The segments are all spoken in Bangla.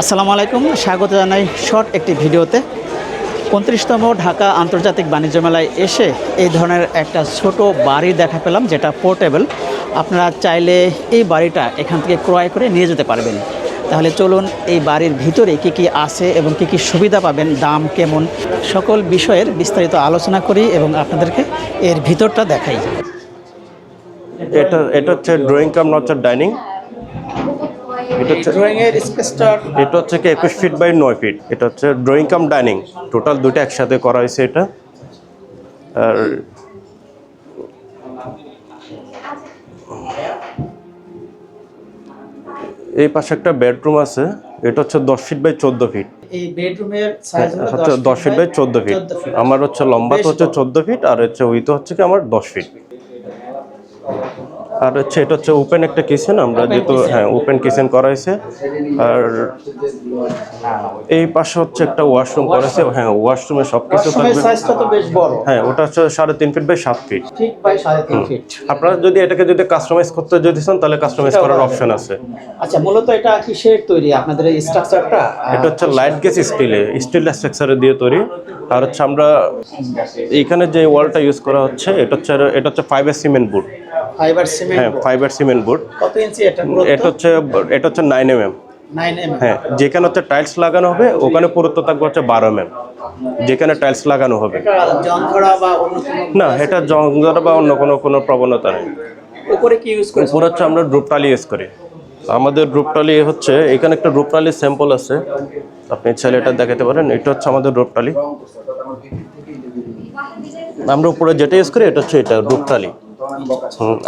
আসসালামু আলাইকুম। স্বাগত জানাই শর্ট একটি ভিডিওতে। উনত্রিশতম ঢাকা আন্তর্জাতিক বাণিজ্য মেলায় এসে এই ধরনের একটা ছোট বাড়ি দেখা পেলাম যেটা পোর্টেবল। আপনারা চাইলে এই বাড়িটা এখান থেকে ক্রয় করে নিয়ে যেতে পারবেন। তাহলে চলুন এই বাড়ির ভিতরে কি কি আছে এবং কি কি সুবিধা পাবেন, দাম কেমন, সকল বিষয়ের বিস্তারিত আলোচনা করি এবং আপনাদেরকে এর ভিতরটা দেখাই। এটা এটা হচ্ছে ড্রয়িং কাম, নচার ডাইনিং। এটা হচ্ছে ড্রয়িংয়ের স্পেসটা এটা হচ্ছে কি একুশ ফিট বাই নয় ফিট এটা হচ্ছে ড্রয়িং কাম ডাইনিং টোটাল দুটো একসাথে করা হয়েছে এটা। আর এই পাশে একটা বেডরুম আছে। এটা হচ্ছে দশ ফিট বাই চোদ্দ ফিট এই বেডরুমের সাইজ হচ্ছে দশ ফিট বাই চোদ্দ ফিট আমার হচ্ছে লম্বা তো হচ্ছে চোদ্দ ফিট আর হচ্ছে উইথ হচ্ছে কি আমার দশ ফিট আর হচ্ছে এটা হচ্ছে ওপেন একটা কিচেন আমরা যেহেতু হ্যাঁ ওপেন কিচেন করা হয়েছে। আর এই পাশে হচ্ছে একটা ওয়াশরুম করা হয়েছে। হ্যাঁ ওয়াশরুমে সব কিছু থাকবে। সাইজটা তো বেশ বড়। হ্যাঁ ওটা হচ্ছে সাড়ে তিন ফিট বাই সাত ফিট ঠিক বাই সাড়ে তিন ফিট আপনারা যদি এটাকে যদি কাস্টমাইজ করতে যদি চান তাহলে কাস্টমাইজ করার অপশন আছে। আচ্ছা মূলত এটা কিসের তৈরি? আপনাদের এই স্ট্রাকচারটা এটা হচ্ছে লাইট গেস স্টিলে স্টিল স্ট্রাকচারে দিয়ে তৈরি। আর হচ্ছে আমরা এইখানে যে ওয়ালটা ইউজ করা হচ্ছে এটা হচ্ছে এটা হচ্ছে fibre cement board fibre cement হ্যাঁ ফাইবার সিমেন্ট বোর্ড। কত ইঞ্চি এটা এটা হচ্ছে এটা হচ্ছে নাইন এম এম 9 এম হ্যাঁ যেখানে হচ্ছে টাইলস লাগানো হবে ওখানে পুরুত্ব থাকবে হচ্ছে বারো এম এম যেখানে টাইলস লাগানো হবে। এটা জং ধরা বা অন্য কোনো না এটা জঙ্গল বা অন্য কোনো কোনো প্রবণতা নেই। উপরে কি ইউজ করেছে উপরে হচ্ছে আমরা রূপটালি ইউজ করি। আমাদের রূপটালি হচ্ছে এখানে একটা রূপটালি স্যাম্পল আছে। আপনি চাইলে এটা দেখাতে পারেন এটা হচ্ছে আমাদের রূপটালি আমরা উপরে যেটা ইউজ করি এটা হচ্ছে এটা রূপটালি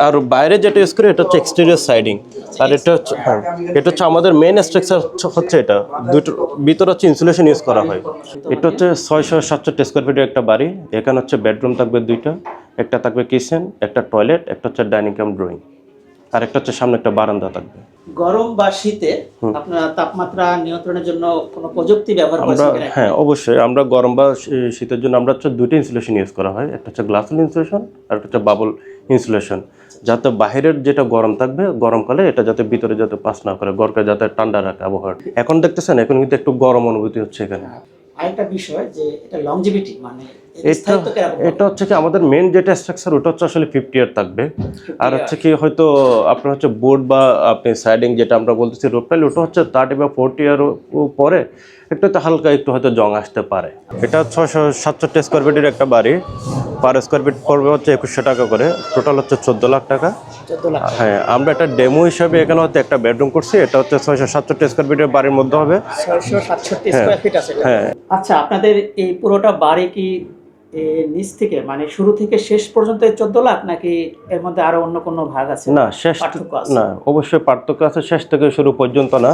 আর বাইরে যেটা ইউজ করি, এটা হচ্ছে এক্সটেরিয়ার সাইডিং আর এটা হচ্ছে হ্যাঁ এটা হচ্ছে আমাদের মেন স্ট্রাকচার হচ্ছে এটা। দুটো, ভিতরে হচ্ছে ইনসুলেশন ইউজ করা হয়। এটা হচ্ছে ছয়শো সাতশো স্কোয়ার ফিটের একটা বাড়ি। এখানে হচ্ছে বেডরুম থাকবে দুইটা। একটা থাকবে কিচেন একটা টয়লেট একটা হচ্ছে ডাইনিং কাম ড্রয়িং আর একটা হচ্ছে সামনে একটা বারান্দা থাকবে। গরম বা শীতে আপনারা তাপমাত্রা নিয়ন্ত্রণের জন্য কোনো প্রযুক্তি ব্যবহার কিনা? হ্যাঁ অবশ্যই। আমরা গরম বা শীতের জন্য আমরা হচ্ছে দুটো ইনসুলেশন ইউজ করা হয়। একটা হচ্ছে গ্লাস ইনসুলেশন আর একটা হচ্ছে বাবল ইনসুলেশন যাতে বাইরের যেটা গরম থাকবে গরমকালে এটা যাতে ভিতরে যাতে পাস না করে গড়কে যাতে ঠান্ডা রাখে আবহাওয়া এখন দেখতেছেন এখন কিন্তু একটু গরম অনুভূতি হচ্ছে এখানে। আরেকটা বিষয় যে এটা লংজিভিটি মানে এটা এটা হচ্ছে কি আমাদের মেন যেটা স্ট্রাকচার ওটা হচ্ছে আসলে ফিফটি ইয়ার থাকবে। আর হচ্ছে কি হয়তো আপনার হচ্ছে বোর্ড বা আপনি সাইডিং যেটা আমরা বলতেছি রোপটাইল ওটা হচ্ছে থার্টি বা ফোরটি ইয়ার পরে একটু তো হালকা একটু হয়তো জং আসতে পারে। এটা ছশো সাতষট্টি স্কোয়ার ফিটের একটা বাড়ি। পার স্কোয়ার ফিট পড়বে হচ্ছে একুশশো টাকা করে। টোটাল হচ্ছে চোদ্দ লাখ টাকা। হ্যাঁ আমরা একটা ডেমো হিসাবে এখানে হচ্ছে একটা বেডরুম করছি। এটা হচ্ছে ছয়শো সাতষট্টি স্কোয়ার ফিটের বাড়ির মধ্যে হবে। আছে। হ্যাঁ। আচ্ছা আপনাদের এই পুরোটা বাড়ি কি নিচ থেকে মানে শুরু থেকে শেষ পর্যন্ত চোদ্দ লাখ নাকি এর মধ্যে আরও অন্য কোনো ভাগ আছে? না শেষ না অবশ্যই পার্থক্য আছে। শেষ থেকে শুরু পর্যন্ত না।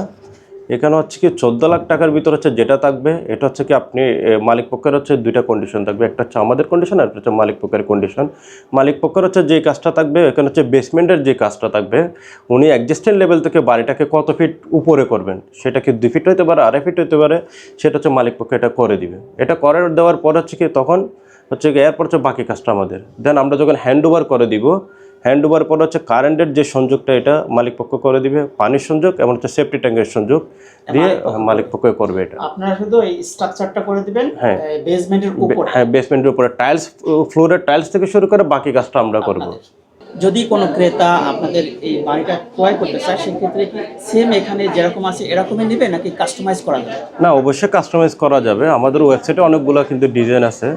এখানে হচ্ছে কি চোদ্দ লাখ টাকার ভিতর হচ্ছে যেটা থাকবে, এটা হচ্ছে কি আপনি মালিক পক্ষের হচ্ছে দুইটা কন্ডিশন থাকবে। একটা হচ্ছে আমাদের কন্ডিশন আর হচ্ছে মালিক পক্ষের কন্ডিশন মালিক পক্ষের হচ্ছে যে কাজটা থাকবে, এখানে হচ্ছে বেসমেন্টের যে কাজটা থাকবে, উনি অ্যাডজাস্টেন্ট লেভেল থেকে বাড়িটাকে কত ফিট উপরে করবেন? সেটা কি দুই ফিট হতে পারে, আড়াই ফিট হতে পারে, সেটা হচ্ছে মালিক পক্ষ এটা করে দিবে। এটা করে দেওয়ার পর হচ্ছে কি তখন হচ্ছে কি এরপর হচ্ছে বাকি কাজটা আমাদের। দেন আমরা যখন হ্যান্ড ওভার করে দিব হ্যান্ড ওভার পর হচ্ছে কারেন্টের যে সংযোগটা এটা মালিক পক্ষ করে দিবে পানির সংযোগ এবং হচ্ছে সেফটি ট্যাঙ্কের সংযোগ দিয়ে মালিক পক্ষ করবে এটা। আপনারা শুধু এই স্ট্রাকচারটা করে দিবেন হ্যাঁ। বেসমেন্টের উপরে। হ্যাঁ বেসমেন্টের উপরে। টাইলস ফ্লোরের টাইলস থেকে শুরু করে বাকি কাজটা আমরা করব। যদি কোনো ক্রেতা আপনাদের এই বাড়িটা ক্রয় করতে চায় সেক্ষেত্রে কি সেম এখানে যেরকম আছে এরকমই নেবে নাকি কাস্টমাইজ করা যাবে? না অবশ্যই কাস্টমাইজ করা যাবে। আমাদের ওয়েবসাইটে অনেকগুলো কিন্তু ডিজাইন আছে।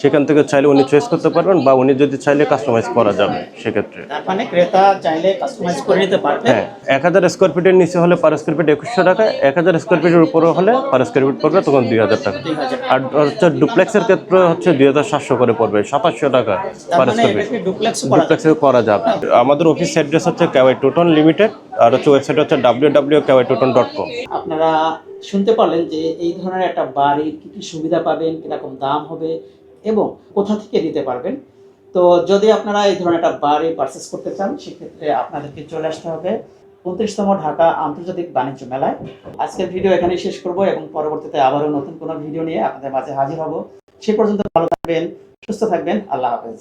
সেখান থেকে চাইলে উনি চয়েস করতে পারবেন বা উনি যদি চাইলে কাস্টমাইজ করা যাবে সেক্ষেত্রে। মানে ক্রেতা চাইলে কাস্টমাইজ করে নিতে পারবে হ্যাঁ এক হাজার স্কোয়ার ফিটের নিচে হলে পার স্কোয়ার ফিট একুশশো টাকা এক হাজার স্কোয়ার ফিটের উপরে হলে পার স্কোয়ার ফিট পড়বে তখন দুই হাজার টাকা। আর হচ্ছে ডুপ্লেক্সের ক্ষেত্রে হচ্ছে দুই হাজার সাতশো করে পড়বে সাতাশশো টাকা পার স্কোয়ার ফিট ডুপ্লেক্স করা যাবে। আমাদের অফিস অ্যাড্রেস হচ্ছে ক্যাওয়াই টোটন লিমিটেড আর হচ্ছে ওয়েবসাইট হচ্ছে ডাব্লিউ ডাব্লিউ ক্যাওয়াই টুটন ডট কম আপনারা শুনতে পারলেন যে এই ধরনের একটা বাড়ির কি কি সুবিধা পাবেন কীরকম দাম হবে এবং কোথা থেকে দিতে পারবেন। তো যদি আপনারা এই ধরনের একটা বাড়ি পারচেস করতে চান, সেক্ষেত্রে আপনাদেরকে চলে আসতে হবে উনত্রিশতম ঢাকা আন্তর্জাতিক বাণিজ্য মেলায়। আজকের ভিডিও এখানে শেষ করব এবং পরবর্তীতে আবারও নতুন কোনো ভিডিও নিয়ে আপনাদের মাঝে হাজির হব। সে পর্যন্ত ভালো থাকবেন, সুস্থ থাকবেন, আল্লাহ হাফেজ।